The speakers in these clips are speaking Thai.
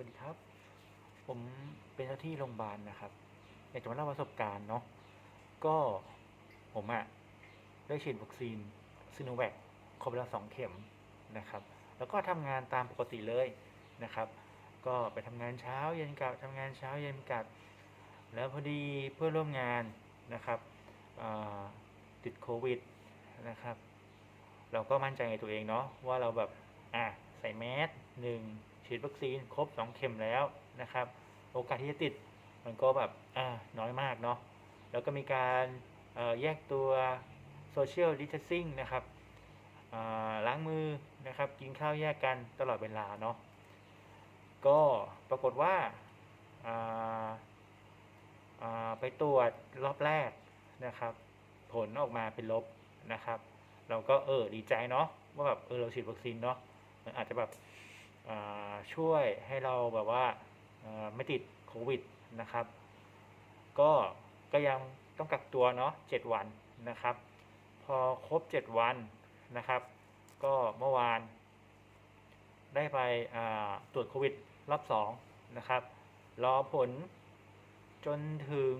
วัสดีครับ ผมเป็นเจ้าที่โรงพยาบาลนะครับอยากจะมาเล่าประสบการณ์เนาะก็ผมอะได้ฉีดวัคซีนซิโนแวคครบแล้วสองเข็มนะครับ แล้วก็ทำงานตามปกติเลยนะครับ ก็ไปทำงานเช้าเย็นกลับทำงานเช้าเย็นกลับ แล้วพอดีเพื่อนร่วมงานนะครับติดโควิดนะครับ เราก็มั่นใจในตัวเองเนาะว่าเราแบบอะใส่แมสหนึ่ง ฉีดวัคซีนครบ 2 เข็มแล้วนะครับ โอกาสที่จะติดมันก็แบบน้อยมากเนาะแล้วก็มีการแยกตัวโซเชียลดิ t ท n ซิ่งนะครับล้างมือนะครับ กินข้าวแยกกันตลอดเวลาเนาะก็ปรากฏว่าาาไปตรวจรอบแรกนะครับ ผลออกมาเป็นลบนะครับ เราก็เออดีใจเนาะว่าแบบเออเราฉีดวัคซีนเนาะมันอาจจะแบบ ช่วยให้เราแบบว่าไม่ติดโควิดนะครับ ก็ก็ยังต้องกักตัวเนาะเจ็ดวันนะครับ พอครบเจ็ดวันนะครับ ก็เมื่อวาน ได้ไปตรวจโควิดรอบสองนะครับ รอผลจนถึง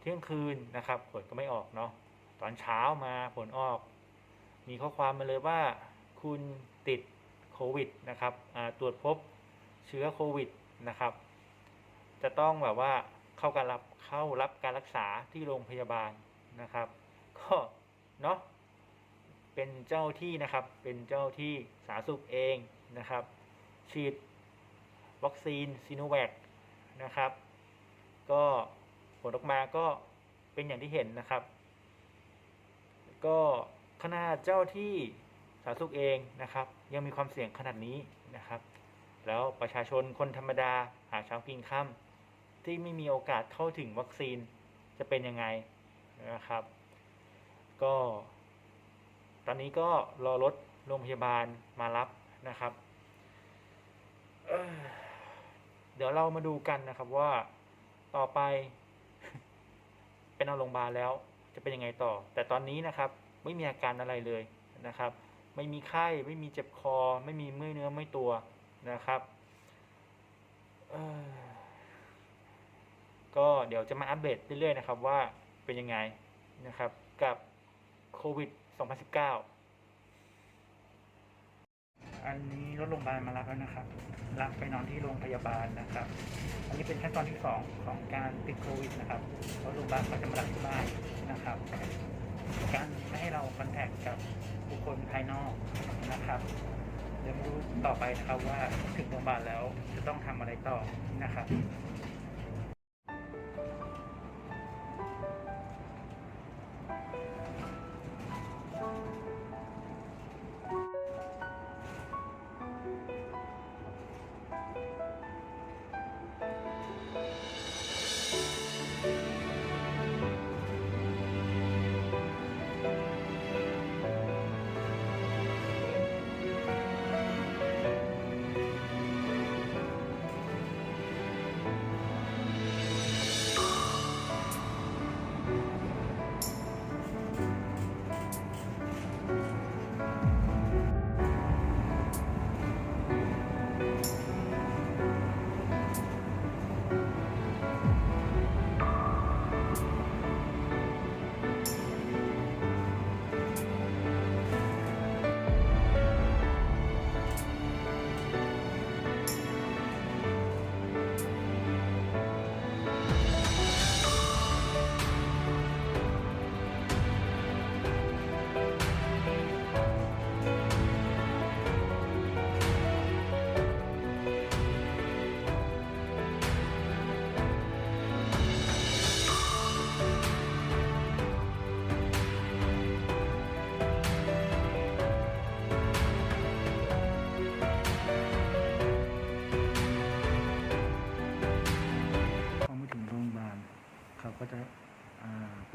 เที่ยงคืนนะครับ ผลก็ไม่ออกเนาะตอนเช้ามาผลออก มีข้อความมาเลยว่า คุณติดโควิดนะครับตรวจพบเชื้อโควิดนะครับ จะต้องแบบว่าเข้าการรับเข้ารับการรักษาที่โรงพยาบาลนะครับ ก็เนาะเป็นเจ้าที่นะครับ เป็นเจ้าที่สาธารณสุขเองนะครับ ฉีดวัคซีนซีโนแวคนะครับ ก็ผลออกมาก็เป็นอย่างที่เห็นนะครับ ก็ขนาดเจ้าที่ สาธารณสุขเองนะครับ ยังมีความเสี่ยงขนาดนี้นะครับ แล้วประชาชนคนธรรมดาหาเช้ากินค่ำที่ไม่มีโอกาสเข้าถึงวัคซีนจะเป็นยังไงนะครับ ก็ ตอนนี้ก็รอรถโรงพยาบาลมารับนะครับเอ่อเดี๋ยวเรามาดูกันนะครับว่าต่อไป เป็นเอาโรงพยาบาลแล้ว จะเป็นยังไงต่อ แต่ตอนนี้นะครับ ไม่มีอาการอะไรเลยนะครับ ไม่มีไข้ ไม่มีเจ็บคอ ไม่มีเมื่อยเนื้อเมื่อยตัวนะครับก็เดี๋ยวจะมาอัปเดตเรื่อยๆนะครับ ว่าเป็นยังไงนะครับ กับโควิด 2019 อันนี้รถโรงพยาบาลมารับแล้วนะครับ รับไปนอนที่โรงพยาบาลนะครับ อันนี้เป็นขั้นตอนที่สองของการติดโควิดนะครับรถโรงพยาบาลก็จะมารับที่บ้านนะครับ การไม่ให้เราคอนแทคกับบุคคล ภายนอกนะครับเดี๋ยวมาดูต่อไปนะครับว่าถึงโรงพยาบาลแล้วจะต้องทำอะไรต่อนะครับ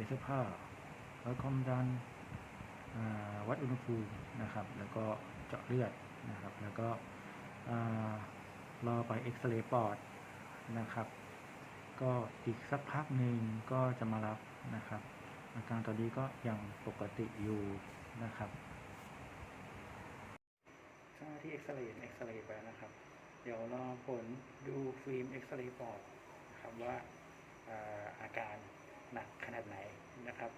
เสื้อผ้าวัดความดันวัดอุณหภูมินะครับ แล้วก็เจาะเลือดนะครับ แล้วก็รอไปเอ็กซเรย์ปอดนะครับ ก็อีกสักพักหนึ่งก็จะมารับนะครับ อาการตอนนี้ก็ยังปกติอยู่นะครับเจ้าหน้าที่เอ็กซเรย์เอ็กซเรย์ไปนะครับ เดี๋ยวรอผลดูฟิล์มเอ็กซเรย์ปอดครับว่าอาการ หนักขนาดไหนนะครับ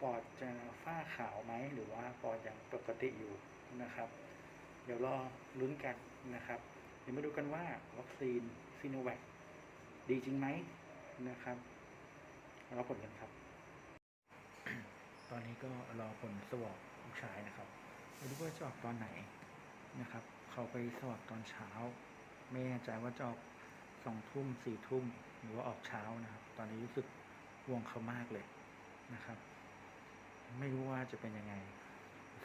ปอดจะฝ้าขาวไหมหรือว่าปอดยังปกติอยู่นะครับ เดี๋ยวรอลุ้นกันนะครับ เดี๋ยวมาดูกันว่าวัคซีนซีโนแวคดีจริงไหมนะครับรอผลกันครับ ตอนนี้ก็รอผลสวอปลูกชายนะครับไม่รู้ว่าจะออกตอนไหนนะครับ เขาไปสวอปตอนเช้า ไม่แน่ใจว่าจะออกสองทุ่มสี่ทุ่มหรือว่าออกเช้านะครับ ตอนนี้รู้สึก วงเขามากเลยนะครับ ไม่รู้ว่าจะเป็นยังไง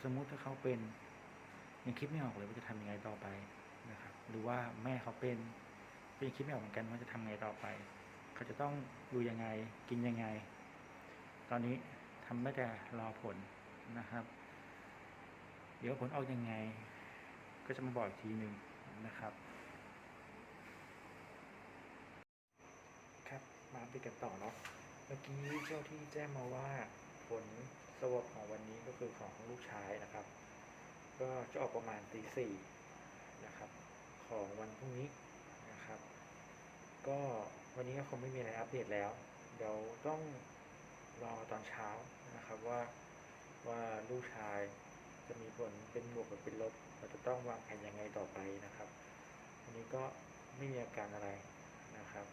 สมมุติถ้าเขาเป็นยังคิดไม่ออกเลยว่าจะทำยังไงต่อไปนะครับ หรือว่าแม่เขาเป็นก็ยังคิดไม่ออกเหมือนกันว่าจะทำไงต่อไป เขาจะต้องดูยังไงกินยังไง ตอนนี้ทำได้แต่รอผลนะครับ เดี๋ยวผลออกยังไง ก็จะมาบอกอีกทีหนึ่งนะครับ ครับมาอัปกันต่อเนาะ เมื่อกี้เจ้าที่แจ้งมาว่าผลสวอปของวันนี้ก็คือของลูกชายนะครับ ก็จะออกประมาณตีสี่นะครับ ของวันพรุ่งนี้นะครับ ก็วันนี้ก็คงไม่มีอะไรอัปเดตแล้ว เดี๋ยวต้องรอตอนเช้านะครับว่าว่าลูกชายจะมีผลเป็นบวกหรือเป็นลบเราจะต้องวางแผนยังไงต่อไปนะครับวันนี้ก็ไม่มีอาการอะไรนะครับ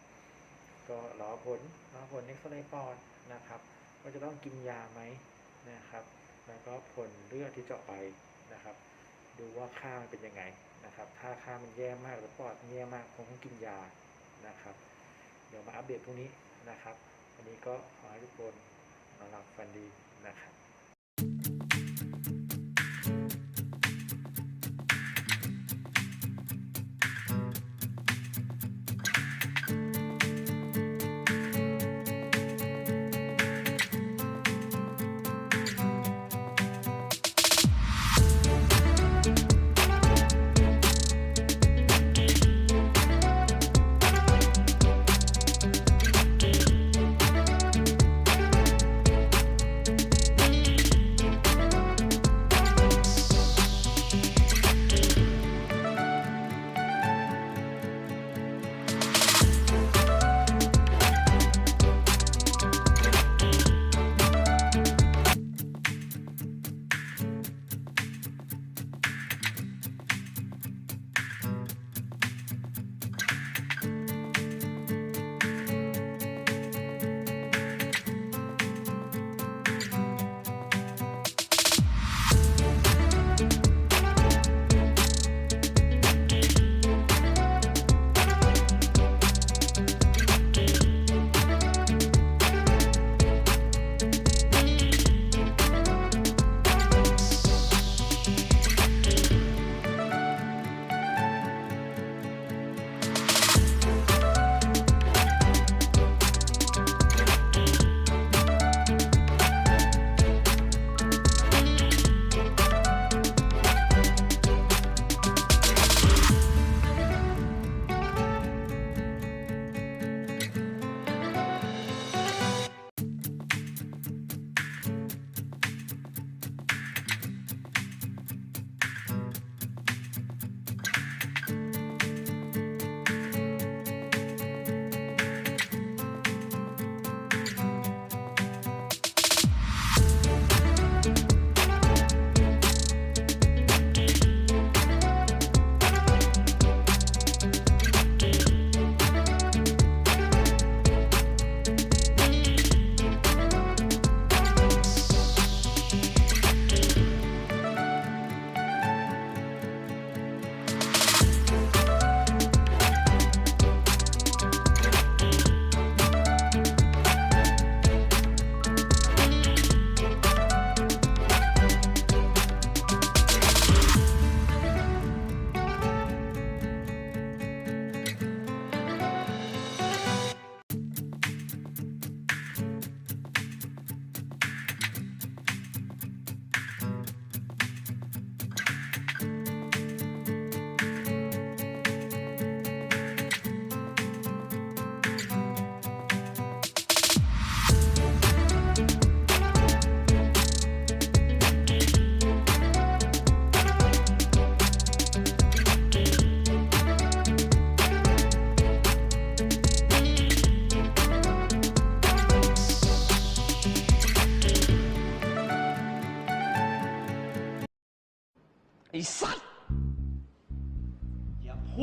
ก็รอผลรอผลเอ็กซเรย์ปอดนะครับว่าจะต้องกินยาไหมนะครับ แล้วก็ผลเลือดที่เจาะไปนะครับ ดูว่าค่ามันเป็นยังไงนะครับ ถ้าค่ามันแย่มากหรือปอดแย่มากคงต้องกินยานะครับ เดี๋ยวมาอัปเดตพรุ่งนี้นะครับ วันนี้ก็ขอให้ทุกคนนอนหลับฝันดีนะครับ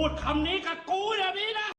พูดคำนี้กับ